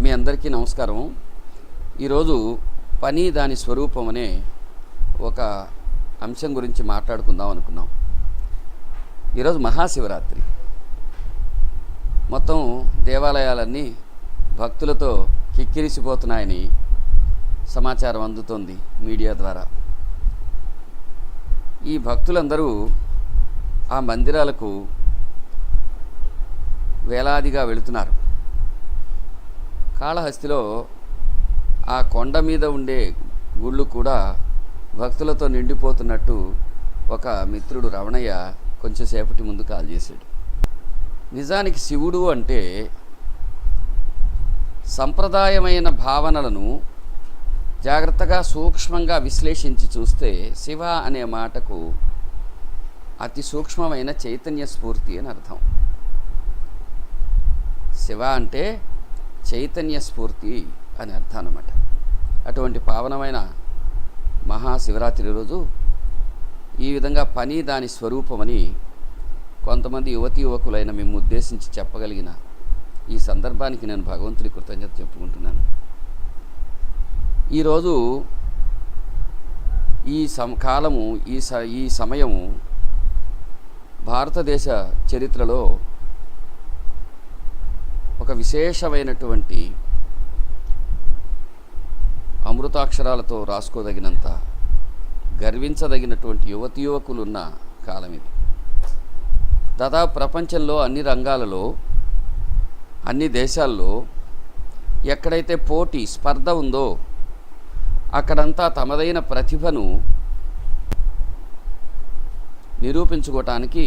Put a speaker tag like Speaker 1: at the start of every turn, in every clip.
Speaker 1: మీ అందరికీ నమస్కారం. ఈరోజు పని దాని స్వరూపం అనే ఒక అంశం గురించి మాట్లాడుకుందాం అనుకున్నాం. ఈరోజు మహాశివరాత్రి. మొత్తం దేవాలయాలన్నీ భక్తులతో కిక్కిరిసిపోతున్నాయని సమాచారం అందుతోంది మీడియా ద్వారా. ఈ భక్తులందరూ ఆ మందిరాలకు వేలాదిగా వెళుతున్నారు. కాళహస్తిలో ఆ కొండ మీద ఉండే గుళ్ళు కూడా భక్తులతో నిండిపోతున్నట్టు ఒక మిత్రుడు రమణయ్య కొంచెంసేపటి ముందు కాల్ చేశాడు. నిజానికి శివుడు అంటే సంప్రదాయమైన భావనలను జాగ్రత్తగా సూక్ష్మంగా విశ్లేషించి చూస్తే శివ అనే మాటకు అతి సూక్ష్మమైన చైతన్య స్ఫూర్తి అని అర్థం. శివ అంటే చైతన్య స్ఫూర్తి అని అర్థం అన్నమాట అటువంటి పావనమైన మహాశివరాత్రి రోజు ఈ విధంగా పని దాని స్వరూపమని కొంతమంది యువతి యువకులైన మేము ఉద్దేశించి చెప్పగలిగిన ఈ సందర్భానికి నేను భగవంతుడి కృతజ్ఞత చెప్పుకుంటున్నాను. ఈరోజు ఈ సమ కాలము ఈ స ఈ సమయము భారతదేశ చరిత్రలో ఒక విశేషమైనటువంటి అమృతాక్షరాలతో రాసుకోదగినంత గర్వించదగినటువంటి యువతి యువకులున్న కాలం ఇది. దాదాపు ప్రపంచంలో అన్ని రంగాలలో అన్ని దేశాల్లో ఎక్కడైతే పోటీ స్పర్ధ ఉందో అక్కడంతా తమదైన ప్రతిభను నిరూపించుకోవటానికి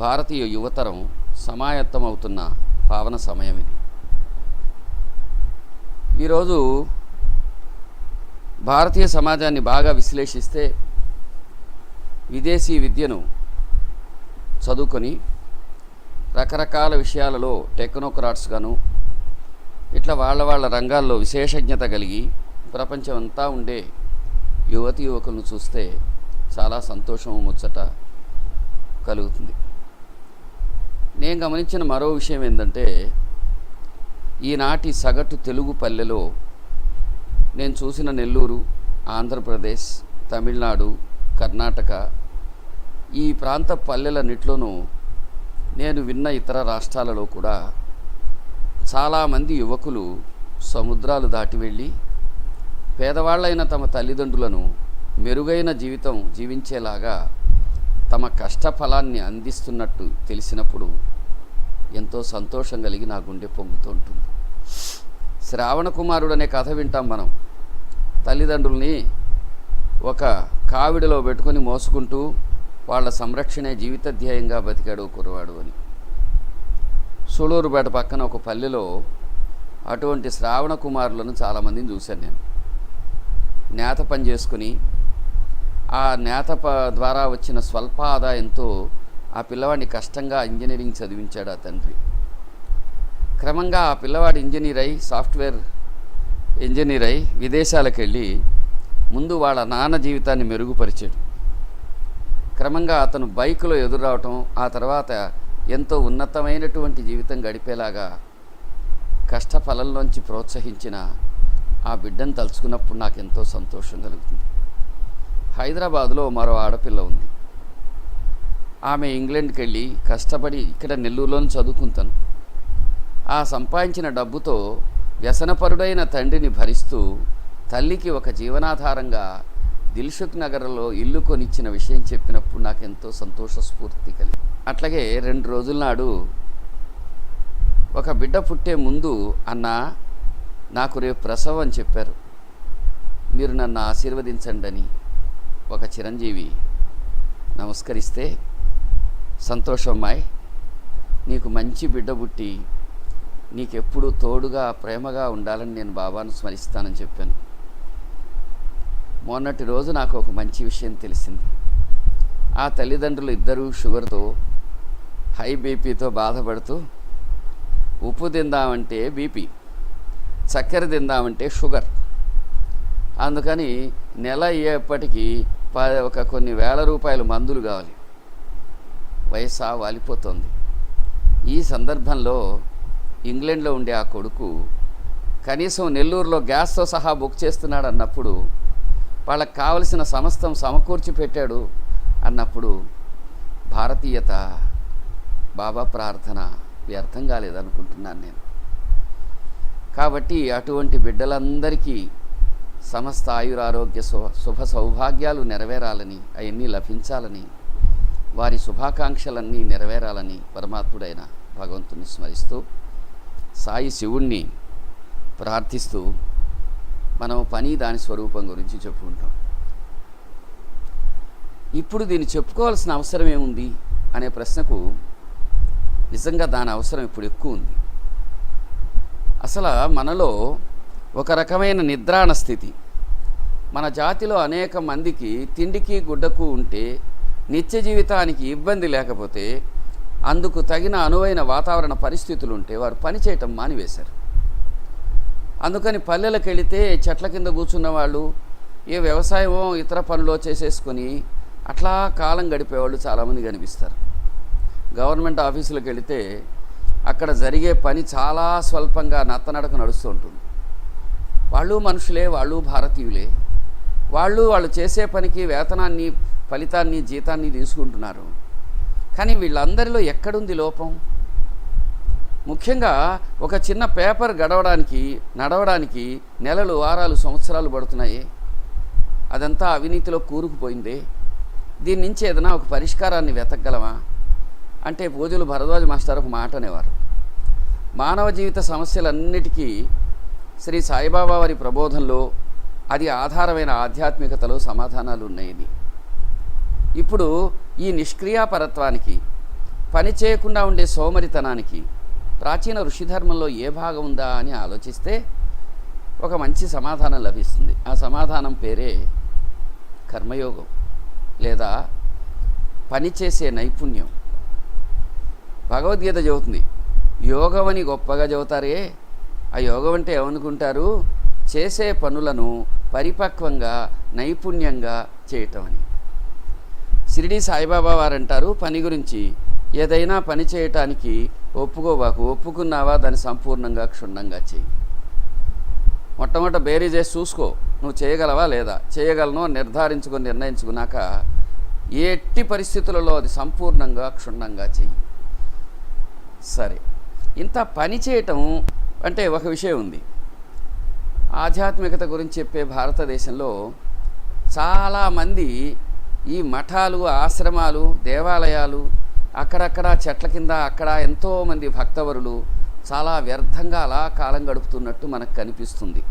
Speaker 1: భారతీయ యువతరం సమాయత్తమవుతున్న పావన సమయం ఇది. ఈరోజు భారతీయ సమాజాన్ని బాగా విశ్లేషిస్తే విదేశీ విద్యను చదువుకొని రకరకాల విషయాలలో టెక్నోక్రాట్స్గాను ఇట్లా వాళ్ళ వాళ్ళ రంగాల్లో విశేషజ్ఞత కలిగి ప్రపంచం అంతా ఉండే యువతి యువకులను చూస్తే చాలా సంతోషం ముచ్చట కలుగుతుంది. నేను గమనించిన మరో విషయం ఏంటంటే ఈనాటి సగటు తెలుగు పల్లెలో నేను చూసిన నెల్లూరు ఆంధ్రప్రదేశ్ తమిళనాడు కర్ణాటక ఈ ప్రాంత పల్లెలన్నిట్లోనూ నేను విన్న ఇతర రాష్ట్రాలలో కూడా చాలామంది యువకులు సముద్రాలు దాటి వెళ్ళి పేదవాళ్ళైన తమ తల్లిదండ్రులను మెరుగైన జీవితం జీవించేలాగా తమ కష్టఫలాన్ని అందిస్తున్నట్టు తెలిసినప్పుడు ఎంతో సంతోషం కలిగి నా గుండె పొంగుతూ ఉంటుంది. శ్రావణ కుమారుడు అనే కథ వింటాం మనం. తల్లిదండ్రుల్ని ఒక కావిడిలో పెట్టుకొని మోసుకుంటూ వాళ్ళ సంరక్షణే జీవిత ధ్యేయంగా బతికాడు కురవాడు అని. సూళూరుపేట పక్కన ఒక పల్లెలో అటువంటి శ్రావణ కుమారులను చాలామందిని చూశాను నేను. నేత పని చేసుకుని ఆ నేత ప ద్వారా వచ్చిన స్వల్ప ఆదాయంతో ఆ పిల్లవాడిని కష్టంగా ఇంజనీరింగ్ చదివించాడు ఆ తండ్రి. క్రమంగా ఆ పిల్లవాడు ఇంజనీర్ అయి సాఫ్ట్వేర్ ఇంజనీర్ అయి విదేశాలకు వెళ్ళి ముందు వాళ్ళ నాన్న జీవితాన్ని మెరుగుపరిచాడు. క్రమంగా అతను బైకులో ఎదురావటం ఆ తర్వాత ఎంతో ఉన్నతమైనటువంటి జీవితం గడిపేలాగా కష్టఫలంలోంచి ప్రోత్సహించిన ఆ బిడ్డను తలుచుకున్నప్పుడు నాకు ఎంతో సంతోషం కలుగుతుంది. హైదరాబాద్లో మరో ఆడపిల్ల ఉంది. ఆమె ఇంగ్లాండ్కి వెళ్ళి కష్టపడి ఇక్కడ నెల్లూరులోనే చదువుకుంటాను. ఆ సంపాదించిన డబ్బుతో వ్యసనపరుడైన తండ్రిని భరిస్తూ తల్లికి ఒక జీవనాధారంగా దిల్షుక్ నగర్లో ఇల్లు కొనిచ్చిన విషయం చెప్పినప్పుడు నాకు ఎంతో సంతోష స్ఫూర్తి కలిగి అట్లాగే రెండు రోజుల నాడు ఒక బిడ్డ పుట్టే ముందు అన్న నాకు రేపు ప్రసవం అని చెప్పారు. మీరు నన్ను ఆశీర్వదించండి అని ఒక చిరంజీవి నమస్కరిస్తే సంతోషం అమ్మాయి నీకు మంచి బిడ్డ పుట్టి నీకెప్పుడు తోడుగా ప్రేమగా ఉండాలని నేను బాబాను స్మరిస్తానని చెప్పాను. మొన్నటి రోజు నాకు ఒక మంచి విషయం తెలిసింది. ఆ తల్లిదండ్రులు ఇద్దరూ షుగర్తో హై బీపీతో బాధపడుతూ ఉప్పు తిందామంటే బీపీ చక్కెర తిందామంటే షుగర్. అందుకని నెల అయ్యేప్పటికీ ఒక కొన్ని వేల రూపాయల మందులు కావాలి. వయసా వాలిపోతుంది. ఈ సందర్భంలో ఇంగ్లాండ్లో ఉండే ఆ కొడుకు కనీసం నెల్లూరులో గ్యాస్తో సహా బుక్ చేస్తున్నాడు అన్నప్పుడు వాళ్ళకి కావలసిన సమస్తం సమకూర్చి పెట్టాడు అన్నప్పుడు భారతీయత బాబా ప్రార్థన వ్యర్థం కాలేదనుకుంటున్నాను నేను. కాబట్టి అటువంటి బిడ్డలందరికీ సమస్త ఆయురారోగ్య శుభ శుభ సౌభాగ్యాలు నెరవేరాలని అవన్నీ లభించాలని వారి శుభాకాంక్షలన్నీ నెరవేరాలని పరమాత్ముడైన భగవంతుని స్మరిస్తూ సాయి శివుణ్ణి ప్రార్థిస్తూ మనం పని దాని స్వరూపం గురించి చెప్పుకుంటాం. ఇప్పుడు దీన్ని చెప్పుకోవాల్సిన అవసరం ఏముంది? అనే ప్రశ్నకు నిజంగా దాని అవసరం ఇప్పుడు ఎక్కువ ఉంది. అసలు మనలో ఒక రకమైన నిద్రాణ స్థితి. మన జాతిలో అనేక మందికి తిండికి గుడ్డకు ఉంటే నిత్య జీవితానికి ఇబ్బంది లేకపోతే అందుకు తగిన అనువైన వాతావరణ పరిస్థితులు ఉంటే వారు పని చేయటం మానివేశారు. అందుకని పల్లెలకు వెళితే చెట్ల కింద కూర్చున్న వాళ్ళు ఏ వ్యవసాయమో ఇతర పనులో చేసేసుకొని అట్లా కాలం గడిపేవాళ్ళు చాలామంది కనిపిస్తారు గవర్నమెంట్ ఆఫీసులకు వెళితే అక్కడ జరిగే పని చాలా స్వల్పంగా నత్తనడక నడుస్తూ ఉంటుంది. వాళ్ళు మనుషులే వాళ్ళు భారతీయులే. వాళ్ళు వాళ్ళు చేసే పనికి వేతనాన్ని ఫలితాన్ని జీతాన్ని తీసుకుంటున్నారు. కానీ వీళ్ళందరిలో ఎక్కడుంది లోపం? ముఖ్యంగా ఒక చిన్న పేపర్ గడవడానికి నడవడానికి నెలలు వారాలు సంవత్సరాలు పడుతున్నాయి. అదంతా అవినీతిలో కూరుకుపోయింది. దీని నుంచి ఏదైనా ఒక పరిష్కారాన్ని వెతకగలమా? అంటే పూజలు భరద్వాజ మాస్టర్ ఒక మాట అనేవారు. మానవ జీవిత సమస్యలన్నిటికీ శ్రీ సాయిబాబా వారి ప్రబోధంలో అది ఆధారమైన ఆధ్యాత్మికతలో సమాధానాలు ఉన్నాయని ఇప్పుడు ఈ నిష్క్రియాపరత్వానికి పని చేయకుండా ఉండే సోమరితనానికి ప్రాచీన ఋషిధర్మంలో ఏ భాగం ఉందా అని ఆలోచిస్తే ఒక మంచి సమాధానం లభిస్తుంది. ఆ సమాధానం పేరే కర్మయోగం లేదా పనిచేసే నైపుణ్యం. భగవద్గీత చెబుతుంది యోగం అని గొప్పగా చెబుతారే ఆ యోగం అంటే ఏమనుకుంటారు? చేసే పనులను పరిపక్వంగా నైపుణ్యంగా చేయటం అని. షిరిడి సాయిబాబా వారు అంటారు పని గురించి ఏదైనా పని చేయటానికి ఒప్పుకోబాకు ఒప్పుకున్నావా? దాన్ని సంపూర్ణంగా క్షుణ్ణంగా చేయి మొట్టమొదట బేరీ చేసి చూసుకో నువ్వు చేయగలవా లేదా? చేయగలను నిర్ధారించుకొని నిర్ణయించుకున్నాక ఎట్టి పరిస్థితులలో అది సంపూర్ణంగా క్షుణ్ణంగా చెయ్యి. సరే. ఇంత పని చేయటం అంటే ఒక విషయం ఉంది. ఆధ్యాత్మికత గురించి చెప్పే భారతదేశంలో చాలామంది ఈ మఠాలు ఆశ్రమాలు దేవాలయాలు అక్కడక్కడ చెట్ల కింద అక్కడ ఎంతోమంది భక్తవరులు చాలా వ్యర్థంగా అలా కాలం గడుపుతున్నట్టు మనకు కనిపిస్తుంది.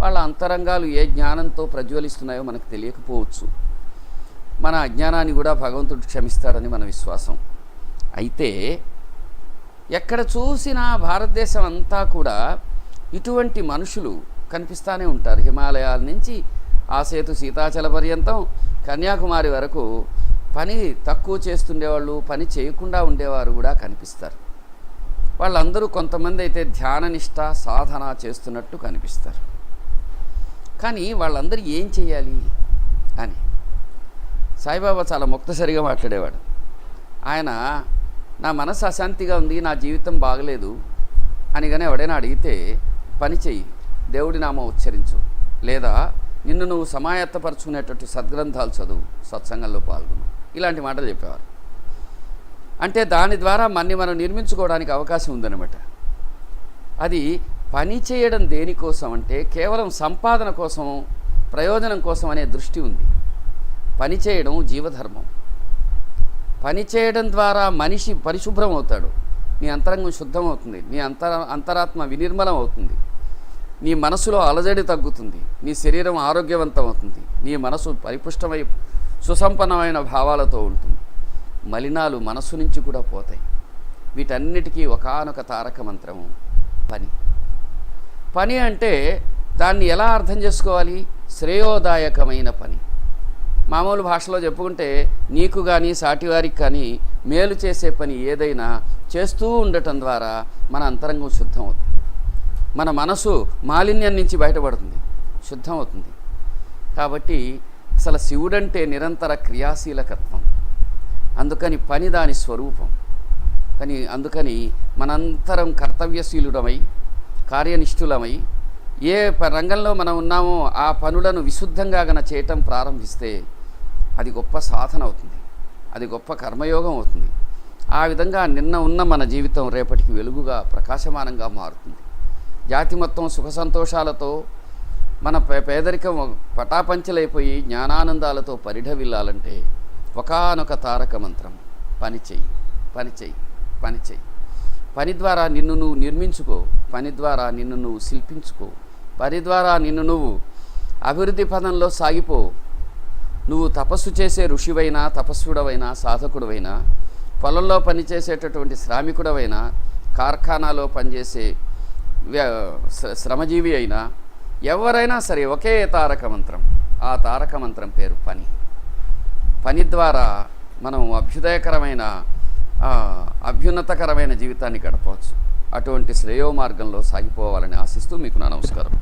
Speaker 1: వాళ్ళ అంతరంగాలు ఏ జ్ఞానంతో ప్రజ్వలిస్తున్నాయో మనకు తెలియకపోవచ్చు. మన అజ్ఞానాన్ని కూడా భగవంతుడు క్షమిస్తాడని మన విశ్వాసం. అయితే ఎక్కడ చూసినా భారతదేశం అంతా కూడా ఇటువంటి మనుషులు కనిపిస్తూనే ఉంటారు. హిమాలయాల నుంచి ఆ సేతు సీతాచల పర్యంతం కన్యాకుమారి వరకు పని తక్కువ చేస్తుండేవాళ్ళు పని చేయకుండా ఉండేవారు కూడా కనిపిస్తారు. వాళ్ళందరూ కొంతమంది అయితే ధ్యాననిష్ట సాధన చేస్తున్నట్టు కనిపిస్తారు. కానీ వాళ్ళందరూ ఏం చేయాలి అని? సాయిబాబా చాలా ముక్తసరిగా మాట్లాడేవాడు. ఆయన నా మనసు అశాంతిగా ఉంది నా జీవితం బాగలేదు అని కానీ ఎవడైనా అడిగితే పని చెయ్యి దేవుడి నామం ఉచ్చరించు. లేదా నిన్ను నువ్వు సమాయత్తపరుచుకునేటట్టు సద్గ్రంథాలు చదువు సత్సంగంలో పాల్గొను. ఇలాంటి మాటలు చెప్పేవారు. అంటే దాని ద్వారా మన్ని మనం నిర్మించుకోవడానికి అవకాశం ఉందన్నమాట. అది పని చేయడం దేనికోసం అంటే కేవలం సంపాదన కోసం ప్రయోజనం కోసం అనే దృష్టి ఉంది. పని చేయడం జీవధర్మం. పని చేయడం ద్వారా మనిషి పరిశుభ్రం అవుతాడు. నీ అంతరంగం శుద్ధం అవుతుంది నీ అంతర అంతరాత్మ వినిర్మలం అవుతుంది నీ మనసులో అలజడి తగ్గుతుంది. నీ శరీరం ఆరోగ్యవంతం అవుతుంది నీ మనసు పరిపుష్టమై సుసంపన్నమైన భావాలతో ఉంటుంది. మలినాలు మనసు నుంచి కూడా పోతాయి. వీటన్నిటికీ ఒకానొక తారక మంత్రము పని. పని అంటే దాన్ని ఎలా అర్థం చేసుకోవాలి? శ్రేయోదాయకమైన పని. మామూలు భాషలో చెప్పుకుంటే నీకు కానీ సాటివారికి కానీ మేలు చేసే పని ఏదైనా చేస్తూ ఉండటం ద్వారా మన అంతరంగం శుద్ధం అవుతుంది మన మనసు మాలిన్యం నుంచి బయటపడుతుంది. శుద్ధం అవుతుంది కాబట్టి అసలు శివుడంటే నిరంతర క్రియాశీలకత్వం. అందుకని పని దాని స్వరూపం. కానీ అందుకని మనంతరం కర్తవ్యశీలుడమై కార్యనిష్ఠులమై ఏ ప- రంగంలో మనం ఉన్నామో ఆ పనులను విశుద్ధంగా గన చేయటం ప్రారంభిస్తే అది గొప్ప సాధన అవుతుంది. అది గొప్ప కర్మయోగం అవుతుంది. ఆ విధంగా నిన్న ఉన్న మన జీవితం రేపటికి వెలుగుగా ప్రకాశమానంగా మారుతుంది. జాతి మొత్తం సుఖ సంతోషాలతో మన పే పేదరికం పటాపంచలైపోయి జ్ఞానానందాలతో పరిఢవిల్లాలంటే ఒకానొక తారక మంత్రం పని చెయ్యి పని చెయ్యి పని చెయ్యి. పని ద్వారా నిన్ను నువ్వు నిర్మించుకో పని ద్వారా నిన్ను నువ్వు శిల్పించుకో పని ద్వారా నిన్ను నువ్వు అభివృద్ధి పదంలో సాగిపో నువ్వు తపస్సు చేసే ఋషివైనా తపస్సుడవైనా సాధకుడవైనా పొలంలో పనిచేసేటటువంటి శ్రామికుడవైనా కార్ఖానాలో పనిచేసే వ్య- శ్రమజీవి అయినా ఎవరైనా సరే ఒకే తారక మంత్రం ఆ తారక మంత్రం పేరు పని. పని ద్వారా మనం అభ్యుదయకరమైన అభ్యున్నతకరమైన జీవితాన్ని గడపవచ్చు. అటువంటి శ్రేయో మార్గంలో సాగిపోవాలని ఆశిస్తూ మీకు నా నమస్కారం.